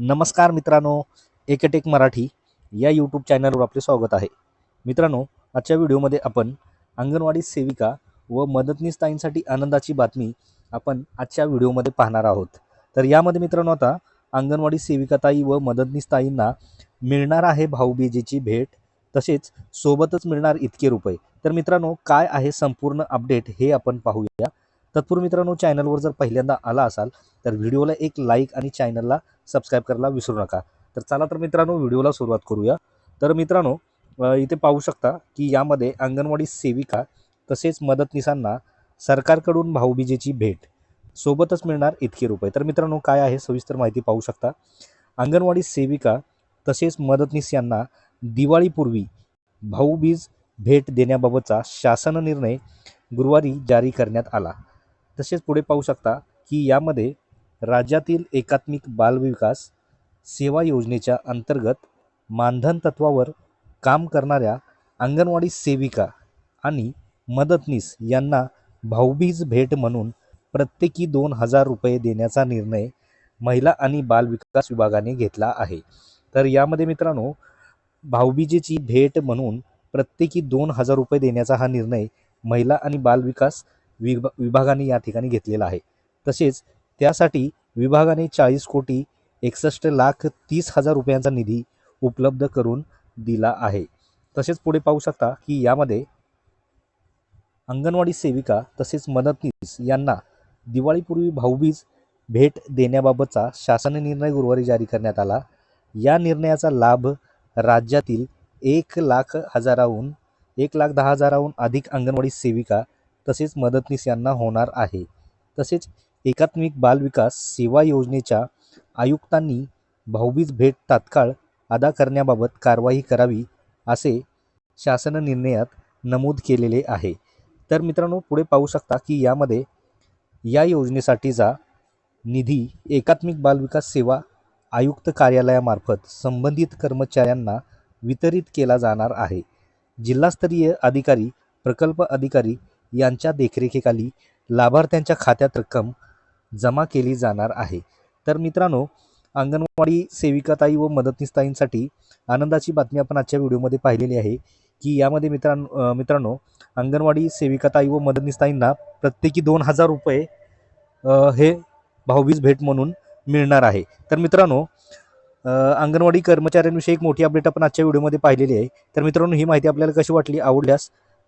नमस्कार मित्रांनो एकटेक मराठी या यूट्यूब चॅनलवर आपले स्वागत आहे. मित्रांनो आजच्या व्हिडिओमध्ये आपण अंगणवाडी सेविका व मदतनीसताईंसाठी आनंदाची बातमी आपण आजच्या व्हिडिओमध्ये पाहणार आहोत. तर यामध्ये मित्रांनो आता अंगणवाडी सेविकाताई व मदतनीसताईंना मिळणार आहे भाऊबीजेची भेट तसेच सोबतच मिळणार इतके रुपये. तर मित्रांनो काय आहे संपूर्ण अपडेट हे आपण पाहूया. तत्पूर्वी मित्रांनो चॅनलवर जर पहिल्यांदा आला असाल तर व्हिडिओला एक लाईक आणि चॅनलला सबस्क्राईब करायला विसरू नका. तर चला तर मित्रांनो व्हिडिओला सुरुवात करूया. तर मित्रांनो इथे पाहू शकता की यामध्ये अंगणवाडी सेविका तसेच मदतनीसांना सरकारकडून भाऊबीजेची भेट. सोबतच मिळणार इतके रुपये. तर मित्रांनो काय आहे सविस्तर माहिती पाहू शकता. अंगणवाडी सेविका तसेच मदतनीस यांना दिवाळीपूर्वी भाऊबीज भेट देण्याबाबतचा शासन निर्णय गुरुवारी जारी करण्यात आला. तसेच पुढे पाहू शकता की यामध्ये राज्यातील एकात्मिक बालविकास सेवा योजनेच्या अंतर्गत मानधन तत्वावर काम करणाऱ्या अंगणवाडी सेविका आणि मदतनीस यांना भाऊबीज भेट म्हणून प्रत्येकी दोन हजार रुपये देण्याचा निर्णय महिला आणि बालविकास विभागाने घेतला आहे. तर यामध्ये मित्रांनो भाऊबीजेची भेट म्हणून प्रत्येकी दोन हजार रुपये देण्याचा हा निर्णय महिला आणि बालविकास विभा विभागाने या ठिकाणी घेतलेला आहे. तसेच त्यासाठी विभागाने चाळीस कोटी एकसष्ट लाख तीस हजार रुपयांचा निधी उपलब्ध करून दिला आहे. तसेच पुढे पाहू शकता की यामध्ये अंगणवाडी सेविका तसेच मदतनीस यांना दिवाळीपूर्वी भाऊबीज भेट देण्याबाबतचा शासन निर्णय गुरुवारी जारी करण्यात आला. या निर्णयाचा लाभ राज्यातील एक लाख हजाराहून एक लाख दहा हजाराहून अधिक अंगणवाडी सेविका तसेच मदतनीस यांना होणार आहे. तसेच एकात्मिक बालविकास सेवा योजनेच्या आयुक्तांनी भाऊबीज भेट तात्काळ अदा करण्याबाबत कारवाई करावी असे शासन निर्णयात नमूद केलेले आहे. तर मित्रांनो पुढे पाहू शकता की यामध्ये या योजनेसाठीचा निधी एकात्मिक बालविकास सेवा आयुक्त कार्यालयामार्फत संबंधित कर्मचाऱ्यांना वितरित केला जाणार आहे. जिल्हास्तरीय अधिकारी प्रकल्प अधिकारी यांच्या देखरेखीखाली लाभार्थ्यांच्या खात्यात रक्कम जमा केली जाणार आहे. तर मित्रांनो अंगणवाडी सेविकाताई व मदतनीसताईंसाठी आनंदाची बातमी आपण आजच्या व्हिडिओमध्ये पाहिलेली आहे की यामध्ये मित्रांनो मित्रांनो अंगणवाडी सेविकाताई व मदतनीसताईंना प्रत्येकी दोन हजार रुपये हे भाऊबीज भेट म्हणून मिळणार आहे. तर मित्रांनो अंगणवाडी कर्मचाऱ्यांविषयी एक मोठी अपडेट आपण आजच्या व्हिडिओमध्ये पाहिलेली आहे. तर मित्रांनो ही माहिती आपल्याला कशी वाटली आवडल्यास